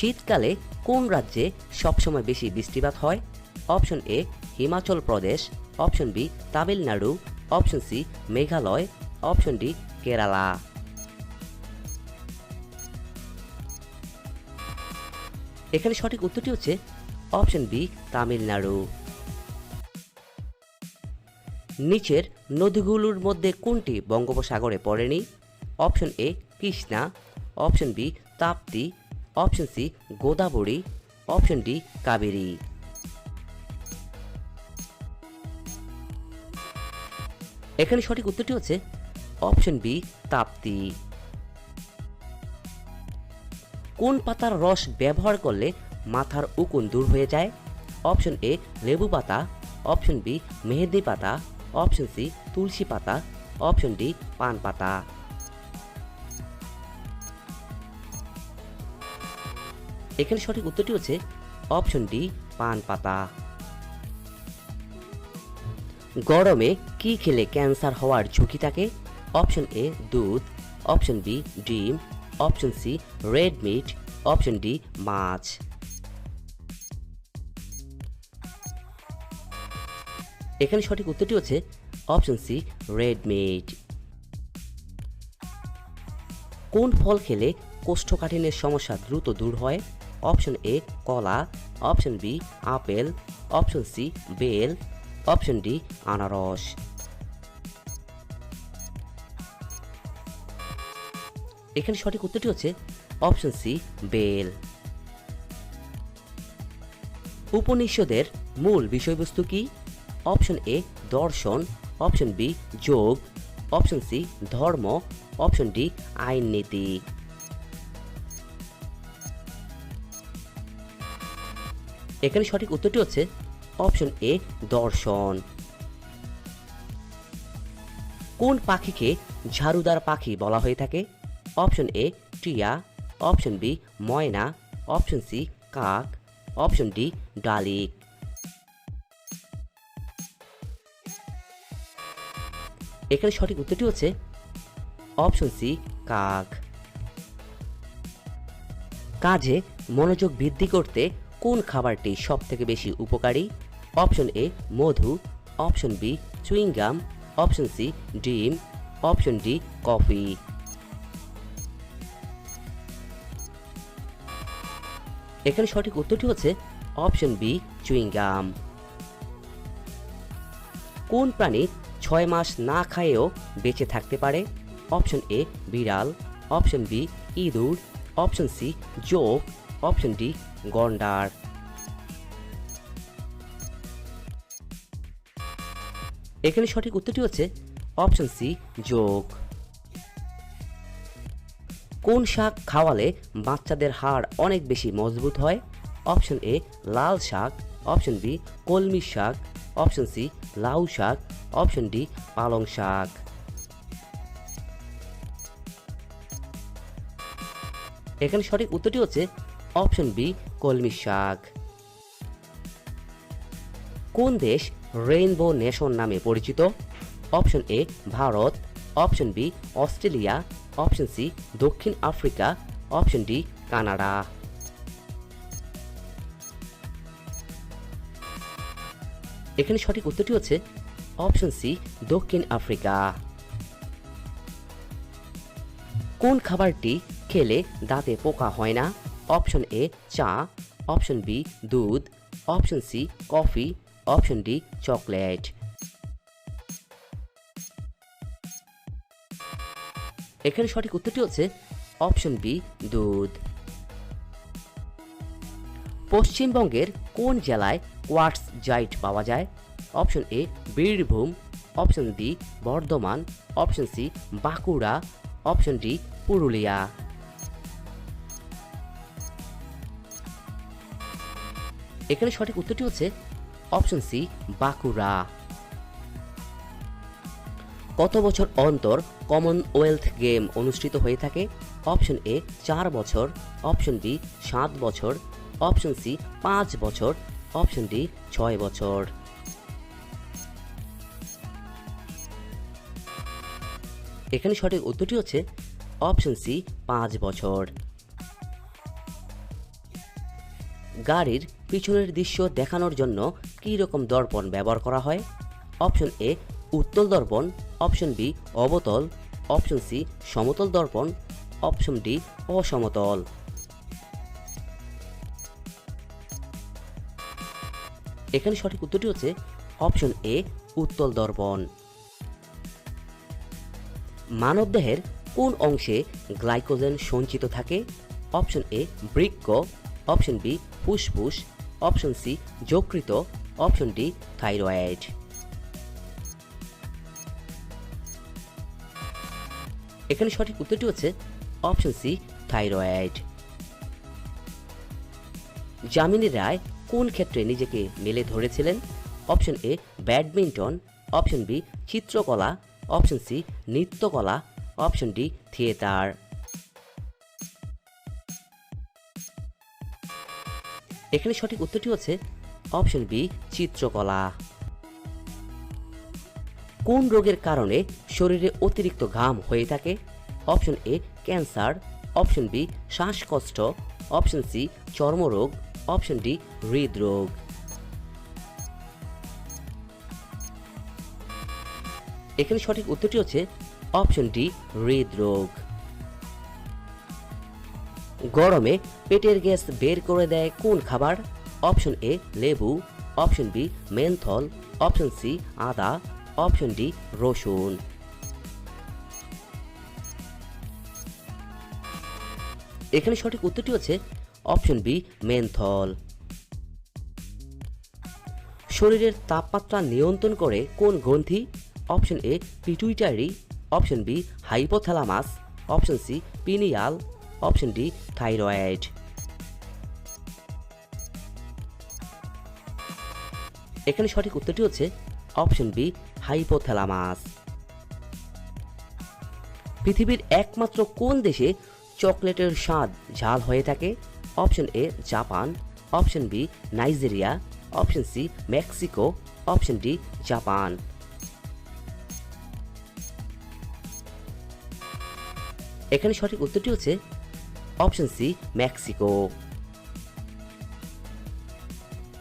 শীতকালে কোন রাজ্যে সবসময় বেশি বৃষ্টিপাত হয়? Option A Himachal Pradesh. Option B Tamil Nadu. Option C Meghalaya. Option D Kerala. এখানে সঠিক উত্তরটি হচ্ছে অপশন বি তামিলনাড়ু। নিচের নদীগুলোর মধ্যে কোনটি বঙ্গোপসাগরে পড়েনি? Option A Krishna. Option B Tapti. Option C, Godavari. Option D, Kaveri. এখানে সঠিক উত্তরটি হচ্ছে অপশন বি, তাপ্তি। কোন পাতার রস ব্যবহার করলে মাথার উকুন দূর হয়ে যায়? অপশন এ, লেবু পাতা। অপশন বি, মেহেদি পাতা। অপশন সি, তুলসী পাতা। অপশন ডি, পান পাতা। এখানে সঠিক উত্তরটি হচ্ছে অপশন ডি পান পাতা। গরমে কি খেলে ক্যান্সার হওয়ার ঝুঁকি থাকে? অপশন এ দুধ। অপশন বি ডিম। Option C red meat option D মাছ। এখানে সঠিক উত্তরটি হচ্ছে অপশন সি রেড মিট কোন ফল খেলে কোষ্ঠকাঠিন্যের সমস্যা দ্রুত দূর হয়? অপশন এ কলা, option B apple, option C bell, option D আনারস। এখানে সঠিক উত্তরটি হচ্ছে অপশন সি বেল। উপনিষদের মূল বিষয়বস্তু কি? অপশন এ দর্শন, অপশন বি যোগ, অপশন সি ধর্ম, অপশন ডি আইন নীতি এখানে সঠিক উত্তরটি হচ্ছে অপশন এ, দর্শন। কোন পাখিকে ঝাড়ুদার পাখি বলা হয়ে থাকে? অপশন এ, টিয়া। অপশন বি, ময়না। অপশন সি, কাক। অপশন ডি, ডালিক। এখানে সঠিক উত্তরটি হচ্ছে অপশন সি, কাক। কাজে মনোযোগ বৃদ্ধি করতে কোন খাবারটি সব থেকে বেশি উপকারী? Option A, Madhu. Option B chewing gum option C, ডিম। Option D, coffee. এখানে সঠিক উত্তরটি হচ্ছে অপশন বি চুইংগাম কোন প্রাণী ছয় মাস না খায়েও বেঁচে থাকতে পারে? অপশন এ, বিড়াল। অপশন বি, ইঁদুর। অপশন সি, জোক। অপশন ডি গন্ডার। এখানে সঠিক উত্তরটি হচ্ছে অপশন সি যোগ। কোন শাক খাওয়ালে বাচ্চাদের হাড় অনেক বেশি মজবুত হয়? অপশন এ লাল শাক। অপশন বি কলমি শাক। অপশন সি লাউ শাক। অপশন ডি পালং শাক। এখানে সঠিক উত্তরটি হচ্ছে অপশন বি কলমি শাক। কোন দেশ রেইনবো নেশন নামে পরিচিত? Option A Bharat. Option B Australia. Option C দক্ষিণ আফ্রিকা। Option D Canada. এখানে সঠিক উত্তরটি হচ্ছে অপশন সি দক্ষিণ আফ্রিকা। কোন খাবারটি খেলে দাঁতে পোকা হয় না? অপশন এ চা, অপশন বি দুধ, option C coffee, option D chocolate. এখানে সঠিক উত্তরটি হচ্ছে অপশন বি দুধ। পশ্চিমবঙ্গের কোন জেলায় কোয়ার্টস জাইট পাওয়া যায়? Option A Birbhum, option B Bardhaman, option C Bankura, option D Purulia. এখানে সঠিক উত্তরটি হচ্ছে অপশন সি, বাঁকুড়া। কত বছর অন্তর কমনওয়েলথ গেম অনুষ্ঠিত হয়ে থাকে? অপশন এ, চার বছর। অপশন বি সাত বছর। অপশন সি, পাঁচ বছর। অপশন ডি, ছয় বছর। এখানে সঠিক উত্তরটি হচ্ছে অপশন সি, পাঁচ বছর। গাড়ির পিছনের দৃশ্য দেখানোর জন্য কী রকম দর্পণ ব্যবহার করা হয়? অপশন এ উত্তল দর্পণ। অপশন বি অবতল। অপশন সি সমতল দর্পণ। অপশন ডি অসমতল। এখানে সঠিক উত্তরটি হচ্ছে অপশন এ উত্তল দর্পণ। মানবদেহের কোন অংশে গ্লাইকোজেন সঞ্চিত থাকে? অপশন এ বৃক্ক। অপশন বি ফুসফুস। অপশন সি, যকৃত, অপশন ডি, থাইরয়েড। এখানে সঠিক উত্তরটি হচ্ছে option C, thyroid. Jamini Roy কোন ক্ষেত্রে নিজেকে মেলে ধরেছিলেন? Option A, badminton, option B, চিত্রকলা, অপশন সি, নৃত্যকলা, অপশন ডি, থিয়েটার। এখানে সঠিক উত্তরটি হচ্ছে অপশন বি, চিত্রকলা। কোন রোগের কারণে শরীরে অতিরিক্ত ঘাম হয়ে থাকে? অপশন এ, ক্যান্সার। অপশন বি, শ্বাসকষ্ট। অপশন সি, চর্মরোগ। অপশন ডি, হৃদরোগ। এখানে সঠিক উত্তরটি হচ্ছে অপশন ডি, হৃদরোগ। গরমে পেটের গ্যাস বের করে দেয় কোন খাবার? অপশন এ লেবু। Option B menthol. Option C আদা। অপশন ডি রসুন। এখানে সঠিক উত্তরটি হচ্ছে অপশন বি মেনথল। শরীরের তাপমাত্রা নিয়ন্ত্রণ করে কোন গ্রন্থি? Option A pituitary. Option B hypothalamus. Option C pineal. Option D, thyroid. এখানে সঠিক উত্তরটি হচ্ছে অপশন বি, হাইপোথ্যালামাস। পৃথিবীর একমাত্র কোন দেশে চকলেটের স্বাদ ঝাল হয়ে থাকে? Option A, Japan. Option B, Nigeria. Option C, Mexico. Option D, Japan. এখানে সঠিক উত্তরটি হচ্ছে অপশন সি, মেক্সিকো।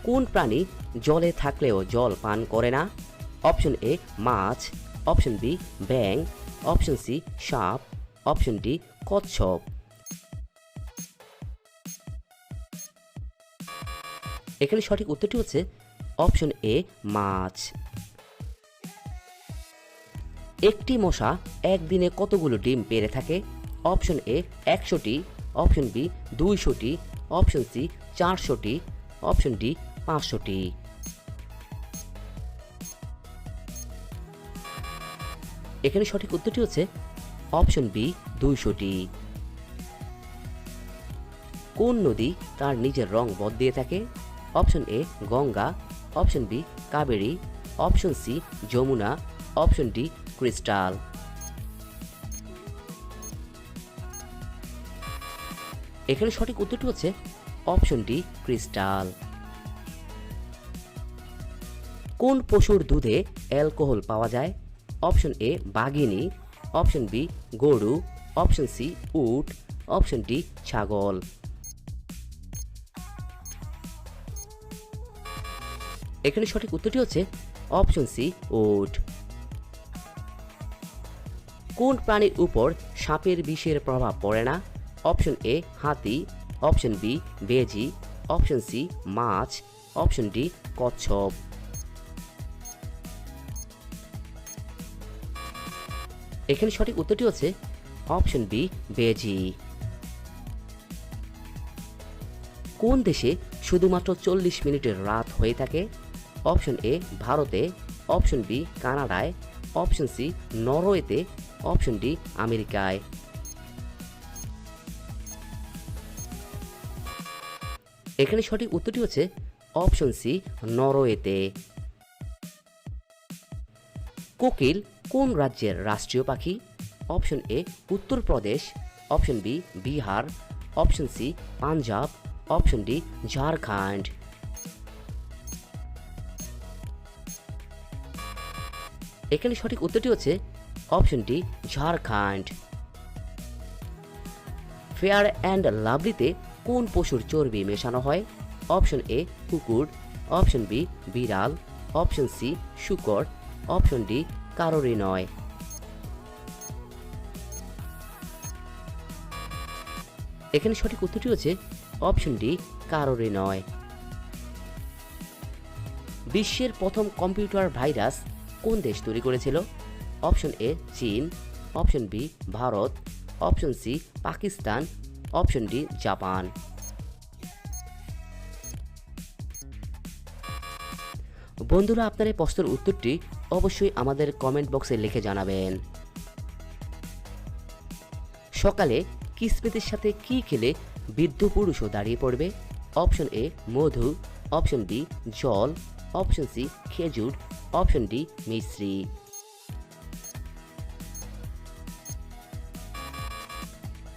কোন প্রাণী জলে থাকলেও জল পান করে না? অপশন এ, মাছ। অপশন বি ব্যাং অপশন সি, সাপ। অপশন ডি, কচ্ছপ। এখানে সঠিক উত্তরটি হচ্ছে অপশন এ, মাছ। একটি মশা একদিনে কতগুলো ডিম পেড়ে থাকে? অপশন এ, একশোটি। অপশন বি, দুইশোটি, অপশন সি, চারশোটি, অপশন ডি, পাঁচশোটি। এখানে সঠিক উত্তরটি হচ্ছে অপশন বি, দুইশোটি। কোন নদী তার নিজের রং বদলিয়ে থাকে? Option A, Ganga, option B, Kaveri, option C, Yamuna, option D, crystal. এখানে সঠিক উত্তরটি হচ্ছে অপশন ডি, ক্রিস্টাল। কোন পশুর দুধে অ্যালকোহল পাওয়া যায়? অপশন এ, বাঘিনী। অপশন বি, গরু। অপশন সি, উট। অপশন ডি, ছাগল। এখানে সঠিক উত্তরটি হচ্ছে অপশন সি, উট। কোন প্রাণীর উপর সাপের বিষের প্রভাব পড়ে না? অপশন এ হাতি, অপশন বি বেজি, অপশন সি মাছ, অপশন ডি কচ্ছপ। এখানে সঠিক উত্তরটি হচ্ছে অপশন বি বেজি। কোন দেশে শুধুমাত্র চল্লিশ মিনিটের রাত হয়ে থাকে? অপশন এ ভারতে, অপশন বি কানাডায়, অপশন সি নরওয়েতে, অপশন ডি আমেরিকায়। এখানে সঠিক উত্তরটি হচ্ছে অপশন সি, নরওয়েতে। কোকিল, কোন রাজ্যের রাষ্ট্রীয় পাখি? Option A, Uttar Pradesh. Option B, Bihar. Option C, Punjab. Option D, Jharkhand. এখানে সঠিক উত্তরটি হচ্ছে option D, Jharkhand. Fair and লাভলিতে কোন পশুর চর্বি মেশানো হয়? অপশন এ কুকুর। অপশন বি বিড়াল। অপশন সি শুকর। অপশন ডি কারোরই নয়। এখানে সঠিক উত্তরটি হচ্ছে অপশন ডি কারোরই নয়। বিশ্বের প্রথম কম্পিউটার ভাইরাস কোন দেশ তৈরি করেছিল? অপশন এ চীন। Option B Bharat. Option C Pakistan. Option D Japan বন্ধুরা, আপনার এই প্রশ্নের উত্তরটি অবশ্যই আমাদের কমেন্ট বক্সে লিখে জানাবেন। সকালে কিসমিতের সাথে কি খেলে বৃদ্ধ পুরুষও দাঁড়িয়ে পড়বে? অপশন এ মধু। অপশন বি জল। অপশন সি খেজুর। Option D Misri